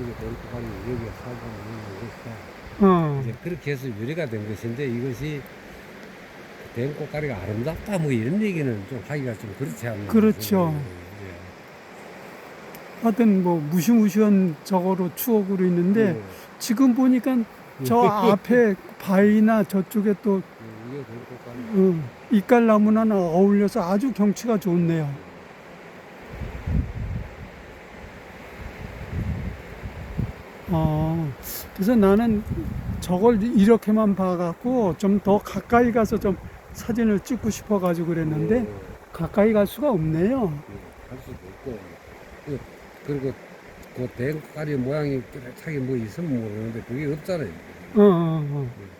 이게 돌고가리 여기에 것이다. 어. 이제 그렇게 해서 유래가 된 것인데 이것이 된 꽃가리가 아름답다 뭐 이런 얘기는 좀 하기가 좀 그렇지 않나 그렇죠. 들어요. 하여튼 뭐 무시무시한 저거로 추억으로 있는데 예. 지금 보니까 저 앞에 바위나 저쪽에 또 예, 이게 돌고가리 어, 이깔나무나 어울려서 아주 경치가 좋네요. 아, 그래서 나는 저걸 이렇게만 봐갖고 좀 더 가까이 가서 좀 사진을 찍고 싶어가지고 그랬는데 가까이 갈 수가 없네요. 할 수도 있고 그- 그리고 그 된꽃가리 모양이 뚜렷하게 뭐 있으면 모르는데 그게 없잖아요. 어, 어, 어. 예.